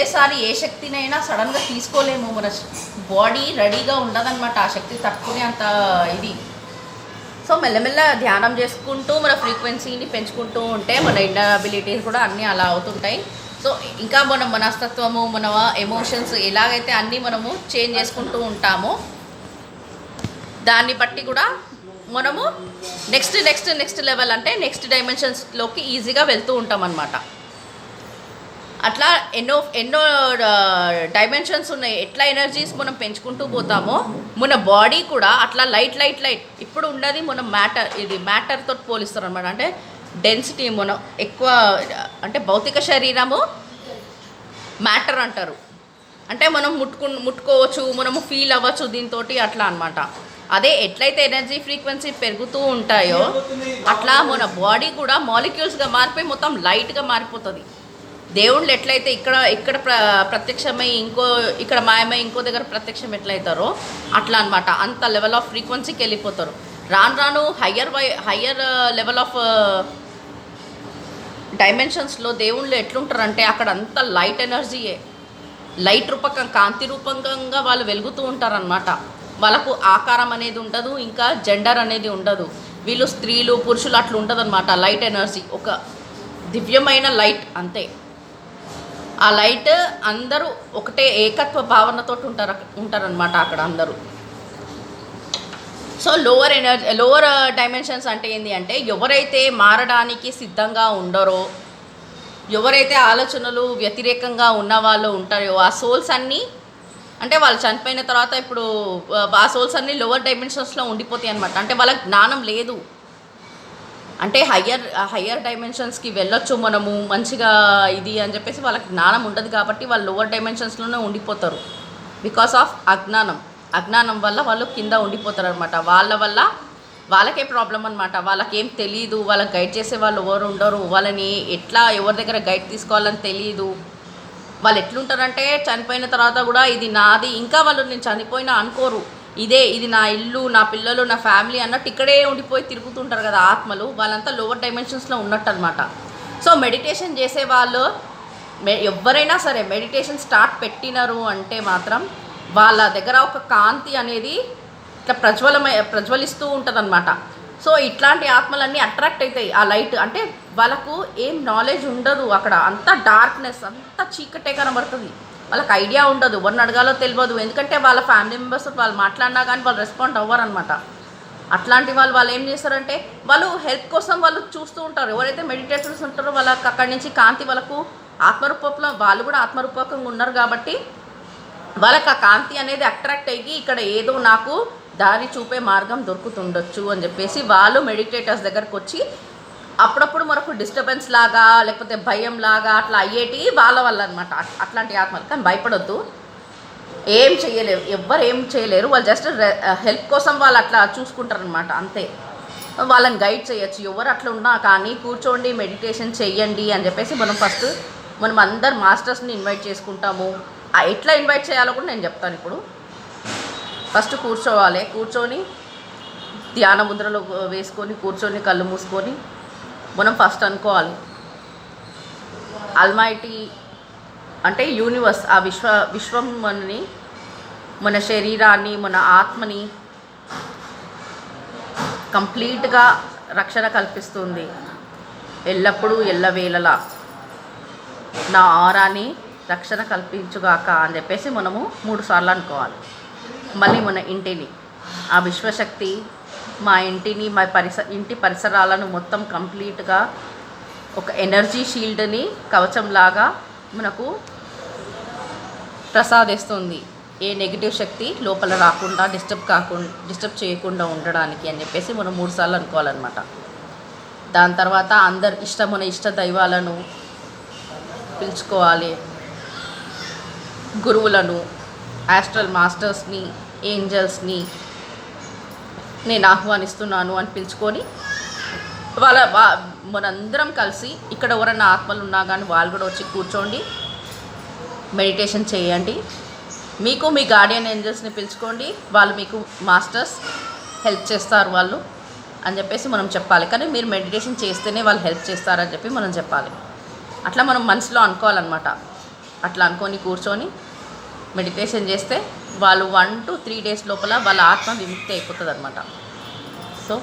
ఒకటేసారి ఏ శక్తినైనా సడన్గా తీసుకోలేము. మన బాడీ రెడీగా ఉండదన్నమాట. ఆ శక్తి తట్టుకునే అంత ఇది. సో మెల్లమెల్ల ధ్యానం చేసుకుంటూ మన ఫ్రీక్వెన్సీని పెంచుకుంటూ ఉంటే మన ఇండబిలిటీస్ కూడా అన్నీ అలా అవుతుంటాయి. సో ఇంకా మన మనస్తత్వము మన ఎమోషన్స్ ఎలాగైతే అన్నీ మనము చేంజ్ చేసుకుంటూ ఉంటామో దాన్ని బట్టి కూడా మనము నెక్స్ట్ నెక్స్ట్ నెక్స్ట్ లెవెల్ అంటే నెక్స్ట్ డైమెన్షన్స్లోకి ఈజీగా వెళ్తూ ఉంటాం అన్నమాట అట్లా ఎన్నో ఎన్నో డైమెన్షన్స్ ఉన్నాయి. ఎట్లా ఎనర్జీస్ మనం పెంచుకుంటూ పోతామో మన బాడీ కూడా అట్లా లైట్ లైట్ లైట్ ఇప్పుడు ఉన్నది మనం మ్యాటర్ ఇది మ్యాటర్తో పోలిస్తారు అనమాట అంటే డెన్సిటీ మనం ఎక్కువ అంటే భౌతిక శరీరము మ్యాటర్ అంటారు. అంటే మనం ముట్టుకు ముట్టుకోవచ్చు మనము ఫీల్ అవ్వచ్చు దీంతో అట్లా అనమాట అదే ఎట్లయితే ఎనర్జీ ఫ్రీక్వెన్సీ పెరుగుతూ ఉంటాయో అట్లా మన బాడీ కూడా మాలిక్యూల్స్గా మారిపోయి మొత్తం లైట్గా మారిపోతుంది. దేవుళ్ళు ఎట్లయితే ఇక్కడ ఇక్కడ ప్ర ప్రత్యక్షమై ఇంకో ఇక్కడ మాయమై ఇంకో దగ్గర ప్రత్యక్షం ఎట్లయితారో అట్లా అనమాట అంత లెవెల్ ఆఫ్ ఫ్రీక్వెన్సీకి వెళ్ళిపోతారు. రాను రాను higher why higher level of డైమెన్షన్స్లో దేవుళ్ళు ఎట్లుంటారంటే అక్కడ అంత లైట్ ఎనర్జీయే లైట్ రూపకం కాంతి రూపకంగా వాళ్ళు వెలుగుతూ ఉంటారనమాట వాళ్ళకు ఆకారం అనేది ఉండదు ఇంకా జెండర్ అనేది ఉండదు. వీళ్ళు స్త్రీలు పురుషులు అట్లా ఉండదన్నమాట లైట్ ఎనర్జీ ఒక దివ్యమైన లైట్ అంతే. ఆ లైట్ అందరూ ఒకటే ఏకత్వ భావనతో ఉంటారు ఉంటారనమాట అక్కడ అందరూ. So lower energy lower dimensions అంటే ఏంటి అంటే ఎవరైతే మారడానికి సిద్ధంగా ఉండరో ఎవరైతే ఆలోచనలు వ్యతిరేకంగా ఉన్న వాళ్ళు ఉంటారో ఆ సోల్స్ అన్నీ అంటే వాళ్ళు చనిపోయిన తర్వాత ఇప్పుడు ఆ సోల్స్ అన్నీ లోవర్ డైమెన్షన్స్లో ఉండిపోతాయి అనమాట అంటే వాళ్ళకి జ్ఞానం లేదు. అంటే హయ్యర్ హయ్యర్ డైమెన్షన్స్కి వెళ్ళొచ్చు మనము మంచిగా ఇది అని చెప్పేసి వాళ్ళకి జ్ఞానం ఉండదు కాబట్టి వాళ్ళు లోవర్ డైమెన్షన్స్లోనే ఉండిపోతారు. బికాస్ ఆఫ్ అజ్ఞానం. అజ్ఞానం వల్ల వాళ్ళు కింద ఉండిపోతారు అనమాట వాళ్ళ వల్ల వాళ్ళకే ప్రాబ్లం అనమాట వాళ్ళకేం తెలియదు వాళ్ళకి గైడ్ చేసే వాళ్ళు ఎవరు ఉండరు. వాళ్ళని ఎట్లా ఎవరి దగ్గర గైడ్ తీసుకోవాలని తెలియదు వాళ్ళు ఎట్లుంటారంటే చనిపోయిన తర్వాత కూడా ఇది నాది. ఇంకా వాళ్ళు నేను చనిపోయినా అనుకోరు. ఇదే ఇది నా ఇల్లు నా పిల్లలు నా ఫ్యామిలీ అన్నట్టు ఇక్కడే ఉండిపోయి తిరుగుతుంటారు కదా ఆత్మలు. వాళ్ళంతా లోవర్ డైమెన్షన్స్లో ఉన్నట్టు అనమాట సో మెడిటేషన్ చేసే వాళ్ళు ఎవరైనా సరే మెడిటేషన్ స్టార్ట్ పెట్టినారు అంటే మాత్రం వాళ్ళ దగ్గర ఒక కాంతి అనేది ఇట్లా ప్రజ్వలమై ప్రజ్వలిస్తూ ఉంటుంది సో ఇట్లాంటి ఆత్మలన్నీ అట్రాక్ట్ అవుతాయి ఆ లైట్ అంటే వాళ్ళకు ఏం నాలెడ్జ్ ఉండదు అక్కడ. అంతా డార్క్నెస్ అంతా చీకటే కనబడుతుంది. వాళ్ళకి ఐడియా ఉండదు ఎవరిని అడగాలో తెలియదు ఎందుకంటే వాళ్ళ ఫ్యామిలీ మెంబర్స్ వాళ్ళు మాట్లాడినా కానీ వాళ్ళు రెస్పాండ్ అవ్వరు అనమాట అట్లాంటి వాళ్ళు వాళ్ళు ఏం చేస్తారంటే వాళ్ళు హెల్ప్ కోసం వాళ్ళు చూస్తూ ఉంటారు. ఎవరైతే మెడిటేటర్స్ ఉంటారో వాళ్ళకి అక్కడి నుంచి కాంతి వాళ్ళకు ఆత్మరూపంలో వాళ్ళు కూడా ఆత్మరూపకంగా ఉన్నారు కాబట్టి వాళ్ళకి ఆ కాంతి అనేది అట్రాక్ట్ అయ్యి ఇక్కడ ఏదో నాకు దారి చూపే మార్గం దొరుకుతుండొచ్చు అని చెప్పేసి వాళ్ళు మెడిటేటర్స్ దగ్గరకు వచ్చి అప్పుడప్పుడు మనకు డిస్టర్బెన్స్ లాగా లేకపోతే భయం లాగా అట్లా అయ్యేటి వాళ్ళ వల్ల అనమాట అట్లాంటి ఆత్మలు. కానీ భయపడొద్దు. ఏం చేయలేరు ఎవ్వరు ఏం చేయలేరు. వాళ్ళు జస్ట్ హెల్ప్ కోసం వాళ్ళు అట్లా చూసుకుంటారనమాట. అంతే. వాళ్ళని గైడ్ చేయొచ్చు. ఎవరు అట్లా ఉన్నా కానీ కూర్చోండి మెడిటేషన్ చేయండి అని చెప్పేసి మనం ఫస్ట్ మనం అందరు మాస్టర్స్ని ఇన్వైట్ చేసుకుంటాము. ఎట్లా ఇన్వైట్ చేయాలో కూడా నేను చెప్తాను ఇప్పుడు. ఫస్ట్ కూర్చోవాలి. కూర్చొని ధ్యాన ముద్రలో వేసుకొని కూర్చొని కళ్ళు మూసుకొని మనం ఫస్ట్ అనుకోవాలి. అల్మైటీ అంటే యూనివర్స్ ఆ విశ్వ విశ్వం మనని మన శరీరాన్ని మన ఆత్మని కంప్లీట్గా రక్షణ కల్పిస్తుంది. ఎల్లప్పుడూ ఎల్లవేళలా. నా ఆరాని రక్షణ కల్పించుగాక అని చెప్పేసి మనము మూడు సార్లు అనుకోవాలి. మళ్ళీ మన ఇంటిని ఆ విశ్వశక్తి మా ఇంటిని మా పరిస ఇంటి పరిసరాలను మొత్తం కంప్లీట్గా ఒక ఎనర్జీ షీల్డ్ని కవచంలాగా మనకు ప్రసాదిస్తుంది. ఏ నెగిటివ్ శక్తి లోపల రాకుండా డిస్టర్బ్ కాకుండా డిస్టర్బ్ చేయకుండా ఉండడానికి అని చెప్పేసి మనం మూడు సార్లు అనుకోవాలన్నమాట. దాని తర్వాత అందరు ఇష్టమైన ఇష్ట దైవాలను పిలుచుకోవాలి. గురువులను యాస్ట్రల్ మాస్టర్స్ని ఏంజల్స్ని నేను ఆహ్వానిస్తున్నాను అని పిలుచుకొని వాళ్ళ మనందరం కలిసి ఇక్కడ ఎవరైనా ఆత్మలు ఉన్నా కానీ వాళ్ళు కూడా వచ్చి కూర్చోండి. మెడిటేషన్ చేయండి. మీకు మీ గార్డియన్ ఏంజల్స్ని పిలుచుకోండి. వాళ్ళు మీకు మాస్టర్స్ హెల్ప్ చేస్తారు వాళ్ళు అని చెప్పేసి మనం చెప్పాలి. కానీ మీరు మెడిటేషన్ చేస్తేనే వాళ్ళు హెల్ప్ చేస్తారని చెప్పి మనం చెప్పాలి. అట్లా మనం మనసులో అనుకోవాలన్నమాట. అట్లా అనుకొని కూర్చొని మెడిటేషన్ చేస్తే వాళ్ళు వన్ టు త్రీ డేస్ లోపల వాళ్ళ ఆత్మ విముక్తి అయిపోతుంది అనమాట సో